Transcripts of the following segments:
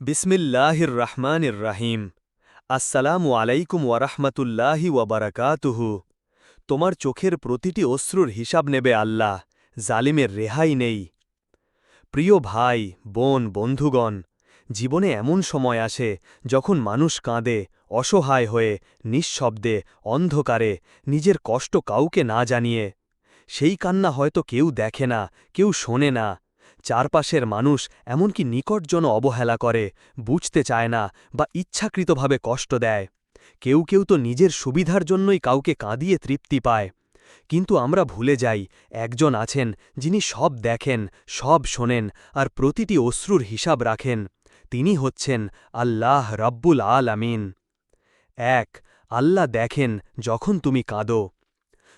বিসমিল্লাহির রহমানির রাহিম আসসালামু আলাইকুম ওয়ারহমতুল্লাহি ওয়াবারাকাতুহু। তোমার চোখের প্রতিটি অশ্রুর হিসাব নেবে আল্লাহ, জালিমের রেহাই নেই। প্রিয় ভাই, বোন, বন্ধুগণ, জীবনে এমন সময় আসে যখন মানুষ কাঁদে, অসহায় হয়ে, নিঃশব্দে, অন্ধকারে, নিজের কষ্ট কাউকে না জানিয়ে। সেই কান্না হয়তো কেউ দেখে না, কেউ শোনে না চারপাশের মানুষ এমনকি নিকটজন অবহেলা করে, বুঝতে চায় না বা ইচ্ছাকৃতভাবে কষ্ট দেয়। কেউ কেউ তো নিজের সুবিধার জন্যই কাউকে কাঁদিয়ে তৃপ্তি পায়। কিন্তু আমরা ভুলে যাই, একজন আছেন যিনি সব দেখেন, সব শোনেন আর প্রতিটি অশ্রুর হিসাব রাখেন। তিনি হচ্ছেন আল্লাহ রব্বুল আল আমিন এক, আল্লাহ দেখেন যখন তুমি কাঁদো।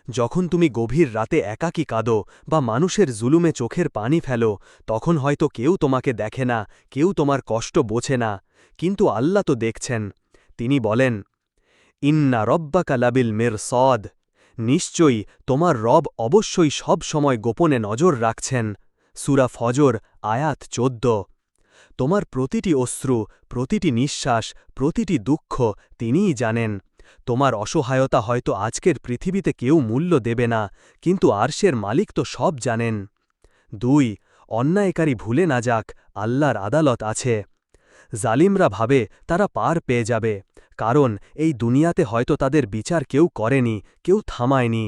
যখন তুমি গভীর রাতে একাকী কাঁদো বা মানুষের জুলুমে চোখের পানি ফেলো, তখন হয়তো কেউ তোমাকে দেখে না, কেউ তোমার কষ্ট বোঝে না। কিন্তু আল্লাহ তো দেখছেন। তিনি বলেন, ইন্না রব্বাকা লাবিল মের সদ নিশ্চয়ই তোমার রব অবশ্যই সব সময় গোপনে নজর রাখছেন। সুরা ফজর, আয়াত চোদ্দ। তোমার প্রতিটি অশ্রু, প্রতিটি নিঃশ্বাস, প্রতিটি দুঃখ তিনিই জানেন। তোমার অসহায়তা হয়তো আজকের পৃথিবীতে কেউ মূল্য দেবে না, কিন্তু আরশের মালিক তো সব জানেন। দুই, অন্যায়কারী ভুলে না যাক, আল্লাহর আদালত আছে। জালিমরা ভাবে তারা পার পেয়ে যাবে, কারণ এই দুনিয়াতে হয়তো তাদের বিচার কেউ করেনি, কেউ থামায়নি।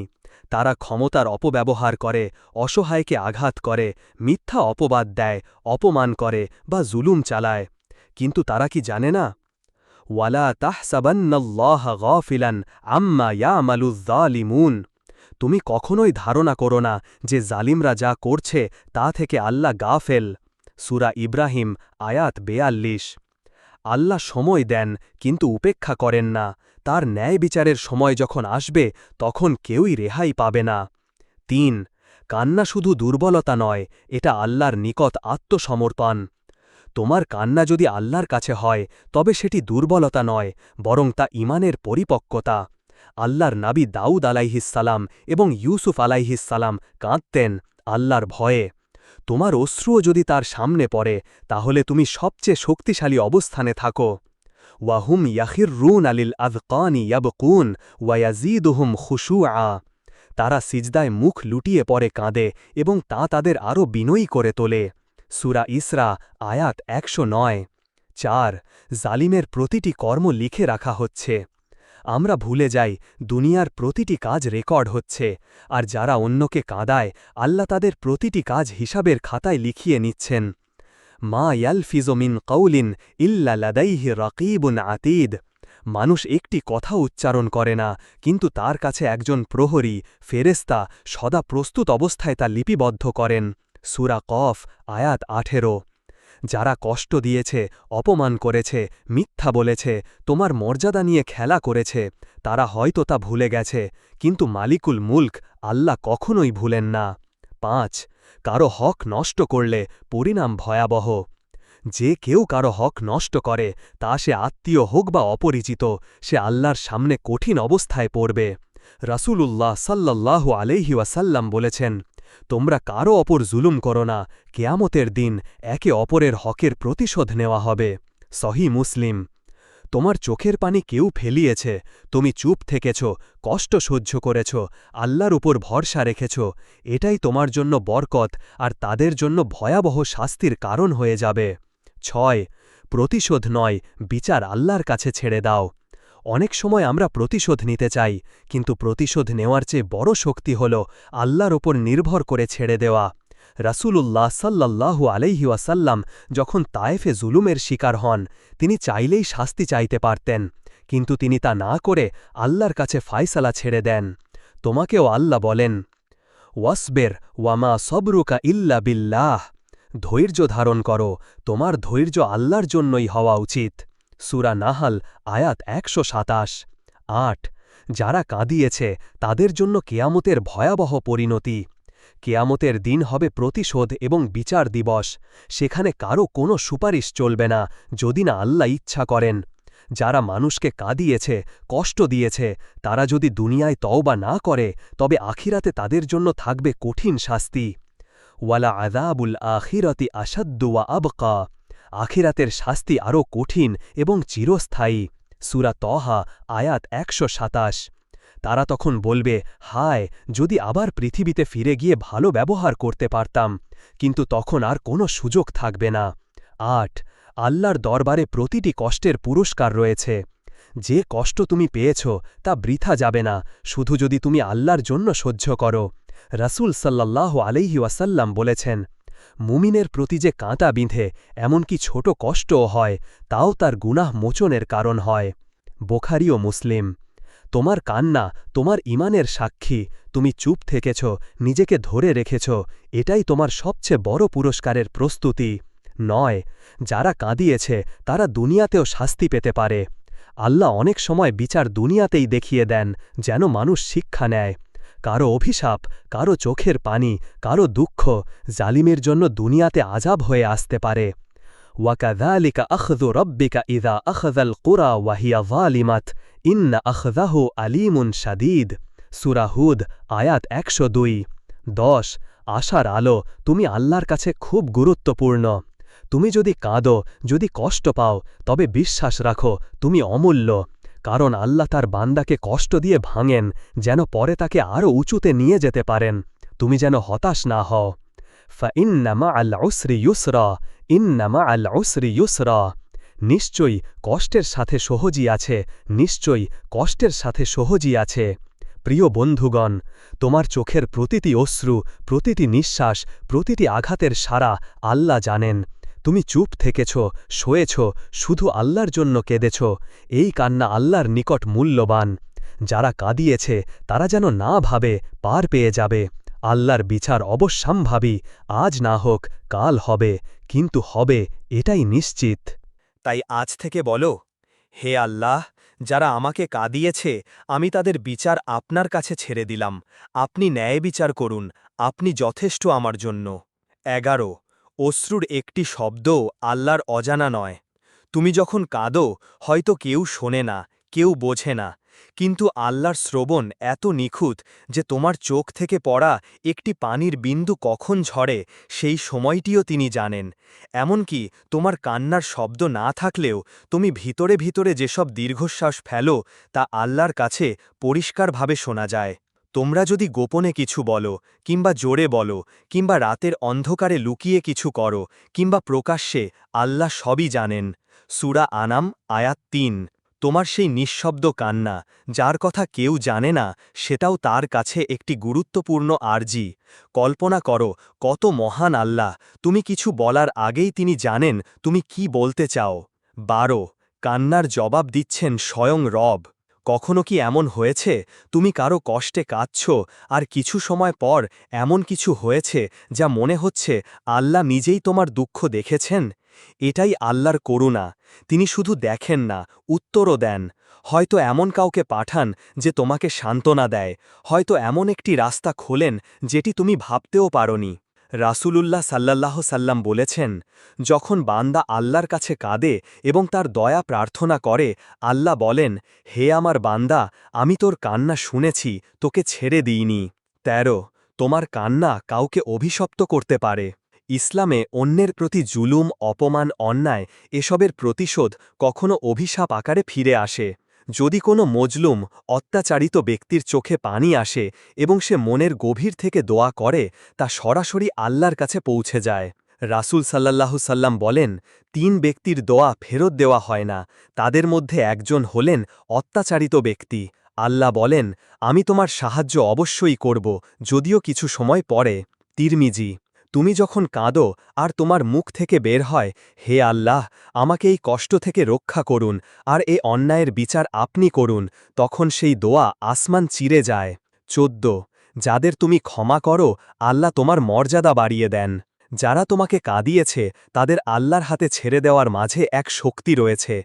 তারা ক্ষমতার অপব্যবহার করে, অসহায়কে আঘাত করে, মিথ্যা অপবাদ দেয়, অপমান করে বা জুলুম চালায়। কিন্তু তারা কি জানে না? ওয়ালা তাহসাবান্নাল্লাহ গফিলান আম্মা ইয়ামালুজ্জালিমুন তুমি কখনোই ধারণা করো না যে জালিমরা যা করছে তা থেকে আল্লাহ গাফেল। সুরা ইব্রাহিম, আয়াত বেয়াল্লিশ। আল্লাহ সময় দেন, কিন্তু উপেক্ষা করেন না। তার ন্যায় বিচারের সময় যখন আসবে, তখন কেউই রেহাই পাবে না। তিন, কান্না শুধু দুর্বলতা নয়, এটা আল্লাহর নিকট আত্মসমর্পণ। তোমার কান্না যদি আল্লাহর কাছে হয়, তবে সেটি দুর্বলতা নয়, বরং তা ইমানের পরিপক্কতা। আল্লাহর নাবি দাউদ আলাইহিসালাম এবং ইউসুফ আলাইহিসালাম কাঁদতেন আল্লাহর ভয়ে। তোমার অশ্রুও যদি তার সামনে পড়ে, তাহলে তুমি সবচেয়ে শক্তিশালী অবস্থানে থাকো। ওয়াহুম ইয়াহির রুন আলিল আদকানি ইয়াবকুন ওয়ায়াজিদুহুম খুশু আ তারা সিজদায় মুখ লুটিয়ে পড়ে কাঁদে এবং তা তাদের আরও বিনয়ী করে তোলে। সুরা ইসরা, আয়াত একশো নয়। চার, জালিমের প্রতিটি কর্ম লিখে রাখা হচ্ছে। আমরা ভুলে যাই, দুনিয়ার প্রতিটি কাজ রেকর্ড হচ্ছে, আর যারা অন্যকে কাঁদায়, আল্লাহ তাদের প্রতিটি কাজ হিসাবের খাতায় লিখিয়ে নিচ্ছেন। মা ইয়ালফিজমিন কৌলিন ইল্লা লাদাইহি রকিবুন আতিদ। মানুষ একটি কথা উচ্চারণ করে না, কিন্তু তার কাছে একজন প্রহরী ফেরেস্তা সদা প্রস্তুত অবস্থায় তা লিপিবদ্ধ করেন। সুরা কফ, আয়াত আঠেরো। যারা কষ্ট দিয়েছে, অপমান করেছে, মিথ্যা বলেছে, তোমার মর্যাদা নিয়ে খেলা করেছে, তারা হয়তো তা ভুলে গেছে, কিন্তু মালিকুল মুল্ক আল্লাহ কখনোই ভুলেন না। পাঁচ, কারও হক নষ্ট করলে পরিণাম ভয়াবহ। যে কেউ কারও হক নষ্ট করে, তা সে আত্মীয় হোক বা অপরিচিত, সে আল্লাহর সামনে কঠিন অবস্থায় পড়বে। রাসূলুল্লাহ সাল্লাল্লাহু আলাইহি বলেছেন তোমরা কারও অপর জুলুম করো না। কেয়ামতের দিন একে অপরের হকের প্রতিশোধ নেওয়া হবে। সহি মুসলিম। তোমার চোখের পানি কেউ ফেলিয়েছে, তুমি চুপ থেকেছ, কষ্ট সহ্য করেছ, আল্লাহর উপর ভরসা রেখেছ। এটাই তোমার জন্য বরকত আর তাদের জন্য ভয়াবহ শাস্তির কারণ হয়ে যাবে। ছয়, প্রতিশোধ নয়, বিচার আল্লাহর কাছে ছেড়ে দাও। অনেক সময় আমরা প্রতিশোধ নিতে চাই, কিন্তু প্রতিশোধ নেওয়ার চেয়ে বড় শক্তি হল আল্লাহর ওপর নির্ভর করে ছেড়ে দেওয়া। রাসূলুল্লাহ সাল্লাল্লাহু আলাইহি ওয়াসাল্লাম যখন তায়েফে জুলুমের শিকার হন, তিনি চাইলেই শাস্তি চাইতে পারতেন, কিন্তু তিনি তা না করে আল্লাহর কাছে ফায়সালা ছেড়ে দেন। তোমাকেও আল্লাহ বলেন, ওয়াসবের ওয়ামা সবরুকা ইল্লা বিল্লাহ। ধৈর্য ধারণ করো, তোমার ধৈর্য আল্লাহর জন্যই হওয়া উচিত। সুরা নাহাল, আয়াত একশো সাতাশ। আট, যারা কাঁদিয়েছে, তাদের জন্য কেয়ামতের ভয়াবহ পরিণতি। কেয়ামতের দিন হবে প্রতিশোধ এবং বিচার দিবস। সেখানে কারও কোনো সুপারিশ চলবে না, যদি না আল্লাহ ইচ্ছা করেন। যারা মানুষকে কাঁদিয়েছে, কষ্ট দিয়েছে, তারা যদি দুনিয়ায় তওবা না করে, তবে আখিরাতে তাদের জন্য থাকবে কঠিন শাস্তি। ওয়ালা আদাবুল আখিরতি আসাদ্দুয়া আবকা। আখিরাতের শাস্তি আরও কঠিন এবং চিরস্থায়ী। সুরা তহা আয়াত একশো সাতাশ। তারা তখন বলবে, হায়, যদি আবার পৃথিবীতে ফিরে গিয়ে ভালো ব্যবহার করতে পারতাম, কিন্তু তখন আর কোনো সুযোগ থাকবে না। আট, আল্লাহর দরবারে প্রতিটি কষ্টের পুরস্কার রয়েছে। যে কষ্ট তুমি পেয়েছ, তা বৃথা যাবে না, শুধু যদি তুমি আল্লাহর জন্য সহ্য করো। রাসূল সাল্লাল্লাহু আলাইহি ওয়াসাল্লাম বলেছেন মুমিনের প্রতি যে কাঁটা বিঁধে, এমনকি ছোট কষ্টও হয়, তাও তার গুনাহ মোচনের কারণ হয়। বোখারি ও মুসলিম, তোমার কান্না, তোমার ইমানের সাক্ষী, তুমি চুপ থেকেছ, নিজেকে ধরে রেখেছ, এটাই তোমার সবচেয়ে বড় পুরস্কারের প্রস্তুতি। নয়, যারা কাঁদিয়েছে, তারা দুনিয়াতেও শাস্তি পেতে পারে। আল্লাহ অনেক সময় বিচার দুনিয়াতেই দেখিয়ে দেন, যেন মানুষ শিক্ষা নেয়। কারও অভিশাপ, কারও চোখের পানি, কারও দুঃখ জালিমের জন্য দুনিয়াতে আজাব হয়ে আসতে পারে। ওয়াকাদালিকা আখদু রব্বিকা ইদা আখদাল কুরা ওয়াহিয়া ভালিমাত ইন্না আখদাহু আলিমুন শাদিদ। সুরাহুদ আয়াত একশো দুই। দশ, আশার আলো, তুমি আল্লাহর কাছে খুব গুরুত্বপূর্ণ। তুমি যদি কাঁদো, যদি কষ্ট পাও, তবে বিশ্বাস রাখো, তুমি অমূল্য। কারণ আল্লাহ তার বান্দাকে কষ্ট দিয়ে ভাঙেন, যেন পরে তাকে আরও উঁচুতে নিয়ে যেতে পারেন। তুমি যেন হতাশ না হও। ফা ইন্নামা আল উসরি ইউসরা ইন্নামা আল উসরি ইউসরা। নিশ্চয়ই কষ্টের সাথে সহজই আছে, নিশ্চয়ই কষ্টের সাথে সহজই আছে। প্রিয় বন্ধুগণ, তোমার চোখের প্রতিটি অশ্রু, প্রতিটি নিঃশ্বাস, প্রতিটি আঘাতের সারা আল্লাহ জানেন। তুমি চুপ থেকেছ, শোয়েছ, শুধু আল্লাহর জন্য কেঁদেছ। এই কান্না আল্লাহর নিকট মূল্যবান। যারা কাঁদিয়েছে, তারা যেন না ভাবে, পার পেয়ে যাবে। আল্লাহর বিচার অবশ্যম্ভাবী। আজ না হোক, কাল হবে, কিন্তু হবে, এটাই নিশ্চিত। তাই আজ থেকে বলো, হে আল্লাহ, যারা আমাকে কাঁদিয়েছে, আমি তাদের বিচার আপনার কাছে ছেড়ে দিলাম। আপনি ন্যায় বিচার করুন, আপনি যথেষ্ট আমার জন্য। এগারো অশ্রুর একটি শব্দও আল্লাহর অজানা নয়। তুমি যখন কাঁদো, হয়তো কেউ শোনে না, কেউ বোঝে না। কিন্তু আল্লাহর শ্রবণ এত নিখুঁত যে তোমার চোখ থেকে পড়া একটি পানির বিন্দু কখন ঝরে, সেই সময়টিও তিনি জানেন। এমনকি তোমার কান্নার শব্দ না থাকলেও তুমি ভিতরে ভিতরে যেসব দীর্ঘশ্বাস ফেলো, তা আল্লাহর কাছে পরিষ্কারভাবে শোনা যায়। তোমরা যদি গোপনে কিছু বলো, কিংবা জোরে বলো, কিংবা রাতের অন্ধকারে লুকিয়ে কিছু করো, কিংবা প্রকাশ্যে আল্লাহ সবই জানেন। সুরা আনাম, আয়াত তিন। তোমার সেই নিঃশব্দ কান্না, যার কথা কেউ জানে না, সেটাও তার কাছে একটি গুরুত্বপূর্ণ আর্জি। কল্পনা করো, কত মহান আল্লাহ, তুমি কিছু বলার আগেই তিনি জানেন তুমি কি বলতে চাও। বারো, কান্নার জবাব দিচ্ছেন স্বয়ং রব। কখনো কি এমন হয়েছে? তুমি কারও কষ্টে কাঁদছ? আর কিছু সময় পর এমন কিছু হয়েছে যা মনে হচ্ছে আল্লাহ নিজেই তোমার দুঃখ দেখেছেন? এটাই আল্লাহর করুণা। তিনি শুধু দেখেন না, উত্তরও দেন। হয়তো এমন কাউকে পাঠান যে তোমাকে সান্ত্বনা দেয়। হয়তো এমন একটি রাস্তা খোলেন যেটি তুমি ভাবতেও পারনি। রাসূলুল্লাহ সাল্লাল্লাহ সাল্লাম বলেছেন, যখন বান্দা আল্লাহর কাছে কাঁদে এবং তার দয়া প্রার্থনা করে, আল্লাহ বলেন, হে আমার বান্দা, আমি তোর কান্না শুনেছি, তোকে ছেড়ে দিইনি। তেরো, তোমার কান্না কাউকে অভিশপ্ত করতে পারে। ইসলামে অন্যের প্রতি জুলুম, অপমান, অন্যায়, এসবের প্রতিশোধ কখনো অভিশাপ আকারে ফিরে আসে যদি কোনো মজলুম অত্যাচারিত ব্যক্তির চোখে পানি আসে এবং সে মনের গভীর থেকে দোয়া করে, তা সরাসরি আল্লাহর কাছে পৌঁছে যায়। রাসুল সাল্লাল্লাহু সাল্লাম বলেন, তিন ব্যক্তির দোয়া ফেরত দেওয়া হয় না, তাদের মধ্যে একজন হলেন অত্যাচারিত ব্যক্তি। আল্লাহ বলেন, আমি তোমার সাহায্য অবশ্যই করব, যদিও কিছু সময় পরে। তিরমিজি তুমি যখন কাঁদো আর তোমার মুখ থেকে বের হয়, হে আল্লাহ, আমাকে এই কষ্ট থেকে রক্ষা করুন আর এ অন্যায়ের বিচার আপনি করুন, তখন সেই দোয়া আসমান চিরে যায়। চোদ্দ। যাদের তুমি ক্ষমা করো, আল্লাহ তোমার মর্যাদা বাড়িয়ে দেন। যারা তোমাকে কাঁদিয়েছে, তাদের আল্লাহর হাতে ছেড়ে দেওয়ার মাঝে এক শক্তি রয়েছে।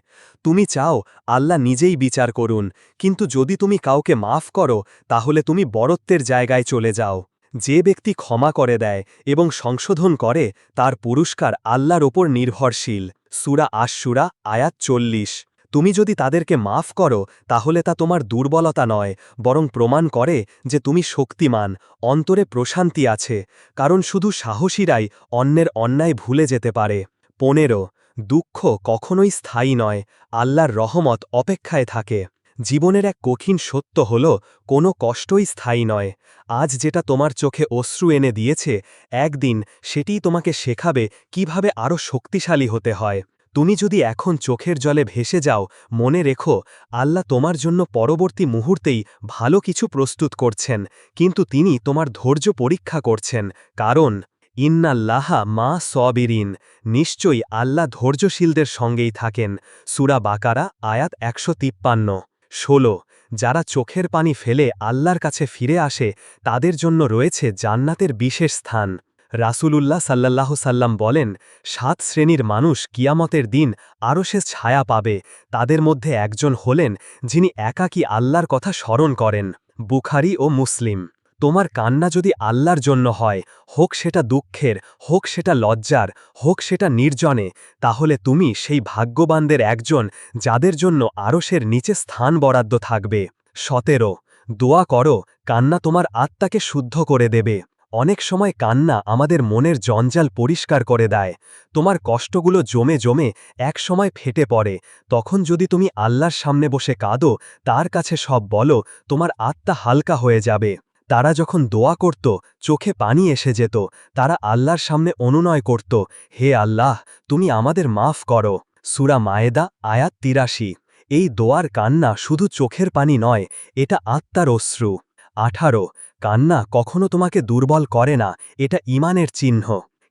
তুমি চাও আল্লাহ নিজেই বিচার করুন, কিন্তু যদি তুমি কাউকে মাফ করো, তাহলে তুমি বরত্বের জায়গায় চলে যাও। যে ব্যক্তি ক্ষমা করে দেয় এবং সংশোধন করে, তার পুরস্কার আল্লাহর ওপর নির্ভরশীল। সুরা আশুরা আয়াত চল্লিশ। তুমি যদি তাদেরকে মাফ করো, তাহলে তা তোমার দুর্বলতা নয়, বরং প্রমাণ করে যে তুমি শক্তিমান, অন্তরে প্রশান্তি আছে, কারণ শুধু সাহসীরাই অন্যের অন্যায় ভুলে যেতে পারে। পনেরো, দুঃখ কখনোই স্থায়ী নয়, আল্লাহর রহমত অপেক্ষায় থাকে। জীবনের এক কঠিন সত্য হল, কোনো কষ্টই স্থায়ী নয়। আজ যেটা তোমার চোখে অশ্রু এনে দিয়েছে, একদিন সেটিই তোমাকে শেখাবে কীভাবে আরও শক্তিশালী হতে হয়। তুমি যদি এখন চোখের জলে ভেসে যাও, মনে রেখো, আল্লাহ তোমার জন্য পরবর্তী মুহূর্তেই ভালো কিছু প্রস্তুত করছেন, কিন্তু তিনি তোমার ধৈর্য পরীক্ষা করছেন, কারণ, ইন্নাল্লাহা মা সবিরিন, নিশ্চয়ই আল্লাহ ধৈর্যশীলদের সঙ্গেই থাকেন। সুরা বাকারা, আয়াত একশো তিপ্পান্ন। ষোলো, যারা চোখের পানি ফেলে আল্লাহর কাছে ফিরে আসে, তাদের জন্য রয়েছে জান্নাতের বিশেষ স্থান। রাসূলুল্লাহ সাল্লাহ সাল্লাম বলেন, সাত শ্রেণির মানুষ কিয়ামতের দিন আরও সে ছায়া পাবে। তাদের মধ্যে একজন হলেন যিনি একাকী আল্লাহর কথা স্মরণ করেন, বুখারি ও মুসলিম। তোমার কান্না যদি আল্লাহর জন্য হয়, হোক সেটা দুঃখের, হোক সেটা লজ্জার, হোক সেটা নির্জনে, তাহলে তুমি সেই ভাগ্যবানদের একজন যাদের জন্য আরশের নিচে স্থান বরাদ্দ থাকবে। সতেরো, দোয়া করো, কান্না তোমার আত্মাকে শুদ্ধ করে দেবে। অনেক সময় কান্না আমাদের মনের জঞ্জাল পরিষ্কার করে দেয়। তোমার কষ্টগুলো জমে জমে এক সময় ফেটে পড়ে। তখন যদি তুমি আল্লাহর সামনে বসে কাঁদো, তার কাছে সব বলো, তোমার আত্মা হালকা হয়ে যাবে। তারা যখন দোয়া করত, চোখে পানি এসে যেত, তারা আল্লাহর সামনে অনুনয় করত, হে আল্লাহ, তুমি আমাদের মাফ করো। সুরা মায়েদা, আয়াত তিরাশি। এই দোয়ার কান্না শুধু চোখের পানি নয়, এটা আত্মার অশ্রু। আঠারো। কান্না কখনো তোমাকে দুর্বল করে না, এটা ইমানের চিহ্ন।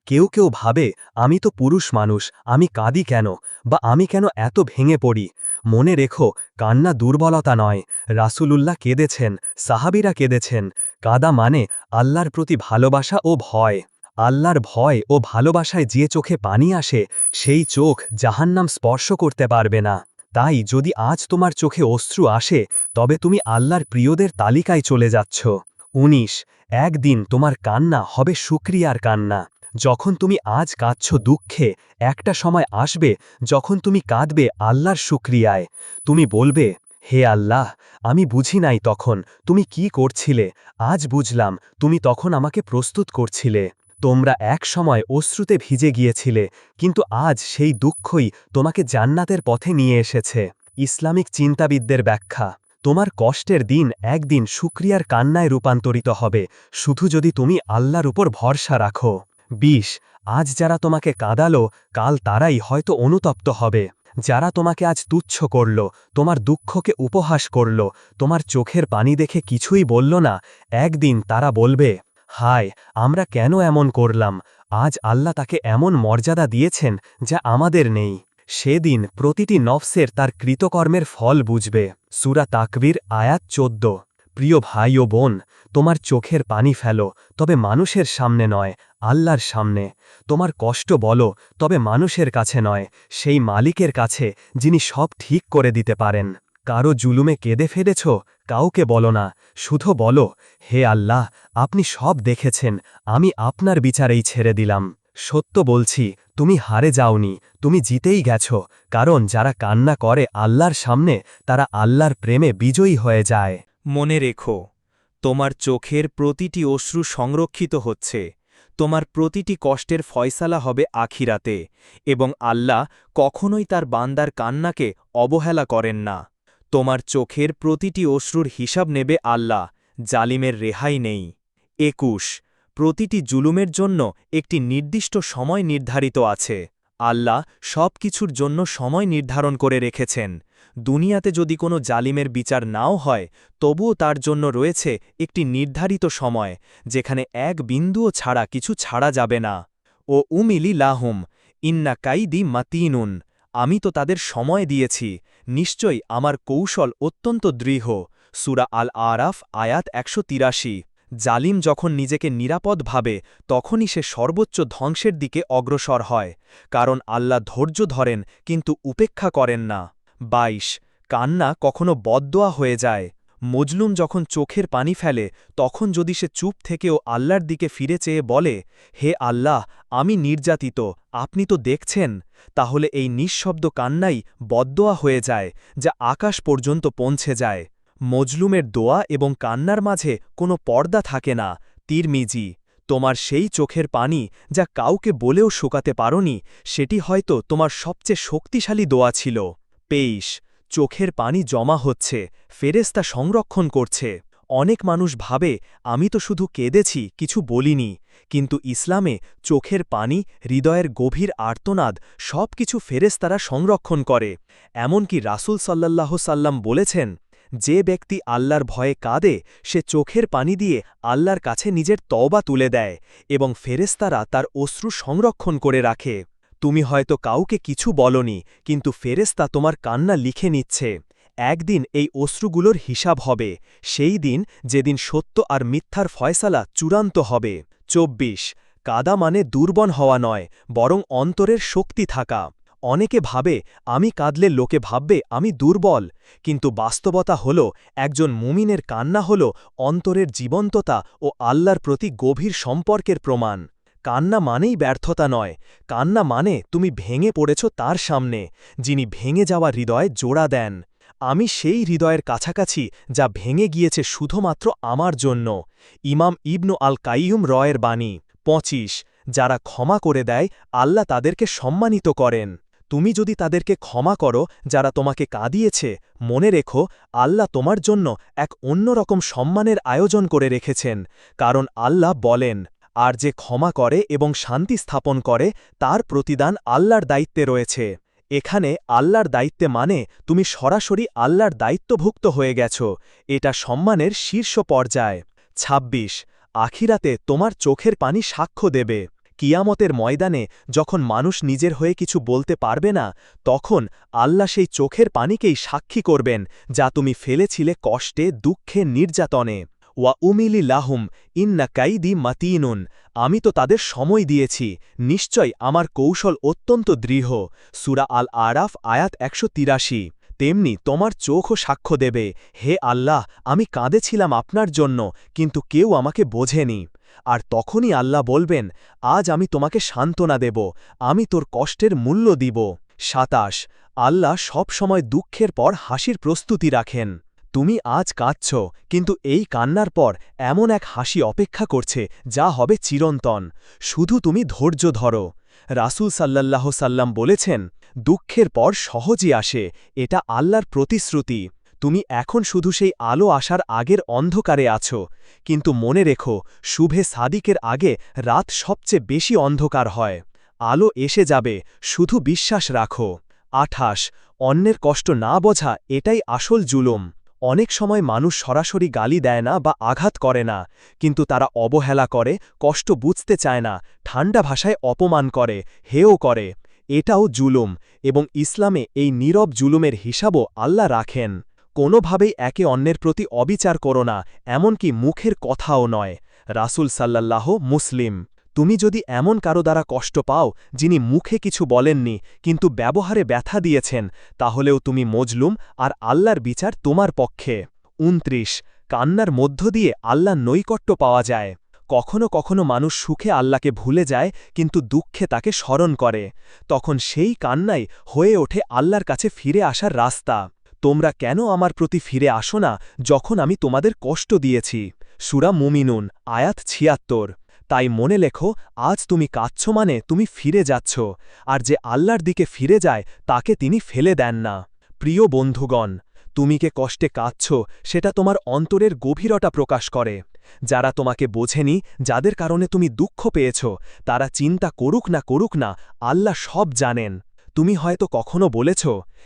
কেউ কেউ ভাবে, আমি তো পুরুষ মানুষ, আমি কাঁদি কেন? বা আমি কেন এত ভেঙে পড়ি? মনে রেখো, কান্না দুর্বলতা নয়। রাসূলুল্লাহ কেঁদেছেন, সাহাবিরা কেঁদেছেন। কাদা মানে আল্লাহর প্রতি ভালোবাসা ও ভয়। আল্লাহর ভয় ও ভালোবাসায় যে চোখে পানি আসে, সেই চোখ জাহান্নাম স্পর্শ করতে পারবে না। তাই যদি আজ তোমার চোখে অশ্রু আসে, তবে তুমি আল্লাহর প্রিয়দের তালিকায় চলে যাচ্ছ। উনিশ, একদিন তোমার কান্না হবে সুক্রিয়ার কান্না। যখন তুমি আজ কাঁদছ দুঃখে, একটা সময় আসবে যখন তুমি কাঁদবে আল্লাহর সুক্রিয়ায় তুমি বলবে, হে আল্লাহ, আমি বুঝি নাই তখন তুমি কি করছিলে, আজ বুঝলাম তুমি তখন আমাকে প্রস্তুত করছিলে। তোমরা এক সময় অশ্রুতে ভিজে গিয়েছিলে, কিন্তু আজ সেই দুঃখই তোমাকে জান্নাতের পথে নিয়ে এসেছে। ইসলামিক চিন্তাবিদদের ব্যাখ্যা, তোমার কষ্টের দিন একদিন সুক্রিয়ার কান্নায় রূপান্তরিত হবে, শুধু যদি তুমি আল্লাহর উপর ভরসা রাখো। বিশ আজ যারা তোমাকে কাঁদালো, কাল তারাই হয়তো অনুতপ্ত হবে। যারা তোমাকে আজ তুচ্ছ করল, তোমার দুঃখকে উপহাস করল, তোমার চোখের পানি দেখে কিছুই বলল না, একদিন তারা বলবে, হায়, আমরা কেন এমন করলাম? আজ আল্লাহ তাকে এমন মর্যাদা দিয়েছেন যা আমাদের নেই। সেদিন প্রতিটি নফসের তার কৃতকর্মের ফল বুঝবে। সুরা তাকবির, আয়াত চোদ্দ। প্রিয় ভাই ও বোন, তোমার চোখের পানি ফেলো, তবে মানুষের সামনে নয়, আল্লাহর সামনে। তোমার কষ্ট বলো, তবে মানুষের কাছে নয়, সেই মালিকের কাছে, যিনি সব ঠিক করে দিতে পারেন। কারও জুলুমে কেঁদে ফেলেছ, কাউকে বলো না, শুধু বলো, হে আল্লাহ, আপনি সব দেখেছেন, আমি আপনার বিচারেই ছেড়ে দিলাম। সত্য বলছি, তুমি হারে যাওনি, তুমি জিতেই গেছ, কারণ যারা কান্না করে আল্লাহর সামনে, তারা আল্লাহর প্রেমে বিজয়ী হয়ে যায়। মনে রেখো, তোমার চোখের প্রতিটি অশ্রু সংরক্ষিত হচ্ছে, তোমার প্রতিটি কষ্টের ফয়সালা হবে আখিরাতে, এবং আল্লাহ কখনোই তার বান্দার কান্নাকে অবহেলা করেন না। তোমার চোখের প্রতিটি অশ্রুর হিসাব নেবে আল্লাহ, জালিমের রেহাই নেই। একুশ, প্রতিটি জুলুমের জন্য একটি নির্দিষ্ট সময় নির্ধারিত আছে। আল্লাহ সব কিছুর জন্য সময় নির্ধারণ করে রেখেছেন। দুনিয়াতে যদি কোনো জালিমের বিচার নাও হয়, তবুও তার জন্য রয়েছে একটি নির্ধারিত সময়, যেখানে এক বিন্দুও ছাড়া কিছু ছাড়া যাবে না। ও উমিলি লাহুম, ইন্না কাইদি মাতিনুন, আমি তো তাদের সময় দিয়েছি, নিশ্চয়ই আমার কৌশল অত্যন্ত দৃঢ়। সুরা আল আরাফ আয়াত একশো তিরাশি। জালিম যখন নিজেকে নিরাপদ ভাবে, তখনই সে সর্বোচ্চ ধ্বংসের দিকে অগ্রসর হয়, কারণ আল্লাহ ধৈর্য ধরেন, কিন্তু উপেক্ষা করেন না। ২২ কান্না কখনো বদদোয়া হয়ে যায়। মজলুম যখন চোখের পানি ফেলে, তখন যদি সে চুপ থেকেও আল্লাহর দিকে ফিরে চেয়ে বলে, হে আল্লাহ, আমি নির্যাতিত, আপনি তো দেখছেন? তাহলে এই নিঃশব্দ কান্নাই বদদোয়া হয়ে যায়, যা আকাশ পর্যন্ত পৌঁছে যায়। মজলুমের দোয়া এবং কান্নার মাঝে কোনো পর্দা থাকে না। তিরমিজি, তোমার সেই চোখের পানি যা কাউকে বলেও শুকাতে পারোনি, সেটি হয়তো তোমার সবচেয়ে শক্তিশালী দোয়া ছিল। পেইশ, চোখের পানি জমা হচ্ছে ফেরেস্তা সংরক্ষণ করছে। অনেক মানুষ ভাবে, আমি তো শুধু কেঁদেছি, কিছু বলিনি। কিন্তু ইসলামে চোখের পানি, হৃদয়ের গভীর আর্তনাদ সব কিছু ফেরেস্তারা সংরক্ষণ করে। এমনকি রাসূল সাল্লাল্লাহ সাল্লাম বলেছেন, যে ব্যক্তি আল্লাহর ভয়ে কাঁদে, সে চোখের পানি দিয়ে আল্লাহর কাছে নিজের তওবা তুলে দেয় এবং ফেরেস্তারা তার অশ্রু সংরক্ষণ করে রাখে। তুমি হয়তো কাউকে কিছু বলনি, কিন্তু ফেরেস্তা তোমার কান্না লিখে নিচ্ছে। একদিন এই অশ্রুগুলোর হিসাব হবে, সেই দিন যেদিন সত্য আর মিথ্যার ফয়সালা চূড়ান্ত হবে। চব্বিশ। কাদা মানে দুর্বন হওয়া নয়, বরং অন্তরের শক্তি থাকা। অনেকে ভাবে, আমি কাঁদলে লোকে ভাববে, আমি দুর্বল। কিন্তু বাস্তবতা হল, একজন মুমিনের কান্না হল অন্তরের জীবন্ততা ও আল্লাহর প্রতি গভীর সম্পর্কের প্রমাণ। কান্না মানেই ব্যর্থতা নয়। কান্না মানে তুমি ভেঙে পড়েছ তার সামনে, যিনি ভেঙে যাওয়া হৃদয় জোড়া দেন। আমি সেই হৃদয়ের কাছাকাছি যা ভেঙে গিয়েছে শুধুমাত্র আমার জন্য। ইমাম ইবনু আল কাইয়ুম রয়ের বাণী, পঁচিশ, যারা ক্ষমা করে দেয়, আল্লাহ তাদেরকে সম্মানিত করেন। তুমি যদি তাদেরকে ক্ষমা করো, যারা তোমাকে কাঁদিয়েছে, মনে রেখো, আল্লাহ তোমার জন্য এক অন্যরকম সম্মানের আয়োজন করে রেখেছেন, কারণ আল্লাহ বলেন আর যে ক্ষমা করে এবং শান্তি স্থাপন করে, তার প্রতিদান আল্লাহর দায়িত্বে রয়েছে। এখানে আল্লাহর দায়িত্বে মানে তুমি সরাসরি আল্লাহর দায়িত্বভুক্ত হয়ে গেছ। এটা সম্মানের শীর্ষ পর্যায়। ২৬ আখিরাতে তোমার চোখের পানি সাক্ষ্য দেবে। কিয়ামতের ময়দানে যখন মানুষ নিজের হয়ে কিছু বলতে পারবে না, তখন আল্লাহ সেই চোখের পানিকেই সাক্ষী করবেন, যা তুমি ফেলেছিলে কষ্টে, দুঃখে, নির্যাতনে। ওয়া উমিলি লাহুম, ইন্না কাইদি মাতিনুন। আমি তো তাদের সময় দিয়েছি, নিশ্চয় আমার কৌশল অত্যন্ত দৃঢ়। সুরা আল আরাফ আয়াত একশো তিরাশি। তেমনি তোমার চোখও সাক্ষ্য দেবে, হে আল্লাহ, আমি কাঁদেছিলাম আপনার জন্য, কিন্তু কেউ আমাকে বোঝেনি। আর তখনই আল্লাহ বলবেন, আজ আমি তোমাকে সান্ত্বনা দেব, আমি তোর কষ্টের মূল্য দিব। সাতাশ, আল্লাহ সব সময় দুঃখের পর হাসির প্রস্তুতি রাখেন। তুমি আজ কাঁদছ, কিন্তু এই কান্নার পর এমন এক হাসি অপেক্ষা করছে, যা হবে চিরন্তন। শুধু তুমি ধৈর্য ধরো। রাসুল সাল্লাল্লাহ সাল্লাম বলেছেন, দুঃখের পর সহজই আসে, এটা আল্লাহর প্রতিশ্রুতি। তুমি এখন শুধু সেই আলো আসার আগের অন্ধকারে আছো। কিন্তু মনে রেখো, শুভে সাদিকের আগে রাত সবচেয়ে বেশি অন্ধকার হয়। আলো এসে যাবে, শুধু বিশ্বাস রাখো। আঠাশ, অন্যের কষ্ট না বোঝা এটাই আসল জুলুম। অনেক সময় মানুষ সরাসরি গালি দেয় না বা আঘাত করে না, কিন্তু তারা অবহেলা করে, কষ্ট বুঝতে চায় না, ঠান্ডা ভাষায় অপমান করে হেও করে। এটাও জুলুম এবং ইসলামে এই নীরব জুলুমের হিসাবও আল্লাহ রাখেন। কোনোভাবেই একে অন্যের প্রতি অবিচার করো না, এমনকি মুখের কথাও নয়। রাসুল সাল্লাল্লাহ মুসলিম। তুমি যদি এমন কারও দ্বারা কষ্ট পাও, যিনি মুখে কিছু বলেননি, কিন্তু ব্যবহারে ব্যথা দিয়েছেন, তাহলেও তুমি মজলুম আর আল্লাহর বিচার তোমার পক্ষে। উনত্রিশ, কান্নার মধ্য দিয়ে আল্লাহ নৈকট্য পাওয়া যায়। কখনো কখনো মানুষ সুখে আল্লাহকে ভুলে যায়, কিন্তু দুঃখে তাকে স্মরণ করে। তখন সেই কান্নাই হয়ে ওঠে আল্লাহর কাছে ফিরে আসার রাস্তা। তোমরা কেন আমার প্রতি ফিরে আসো না, যখন আমি তোমাদের কষ্ট দিয়েছি? সুরা মুমিনুন, আয়াত ছিয়াত্তর। তাই মনে লেখো, আজ তুমি কাঁদছ মানে তুমি ফিরে যাচ্ছ, আর যে আল্লাহর দিকে ফিরে যায়, তাকে তিনি ফেলে দেন না। প্রিয় বন্ধুগণ, তুমি কে কষ্টে কাঁদছ, সেটা তোমার অন্তরের গভীরতা প্রকাশ করে। যারা তোমাকে বোঝেনি, যাদের কারণে তুমি দুঃখ পেয়েছ, তারা চিন্তা করুক না করুক না, আল্লাহ সব জানেন। তুমি হয়তো কখনো বলেছ,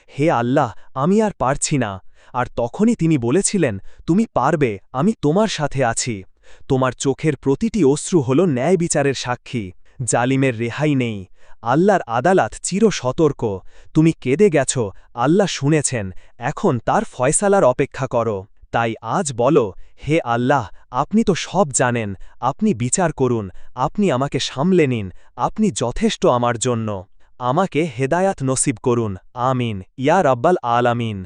হে আল্লাহ, আমি আর পারছি না। আর তখনই তিনি বলেছিলেন, তুমি পারবে, আমি তোমার সাথে আছি। তোমার চোখের প্রতিটি অশ্রু হল ন্যায় বিচারের সাক্ষী। জালিমের রেহাই নেই। আল্লাহর আদালত চির সতর্ক তুমি কেঁদে গেছ। আল্লাহ শুনেছেন। এখন তার ফয়সালার অপেক্ষা করো। তাই আজ বলো, হে আল্লাহ, আপনি তো সব জানেন। আপনি বিচার করুন। আপনি আমাকে সামলে নিন। আপনি যথেষ্ট আমার জন্য। আমাকে হেদায়াত নসিব করুন। আমিন। ইয়া রব্বাল আলামিন।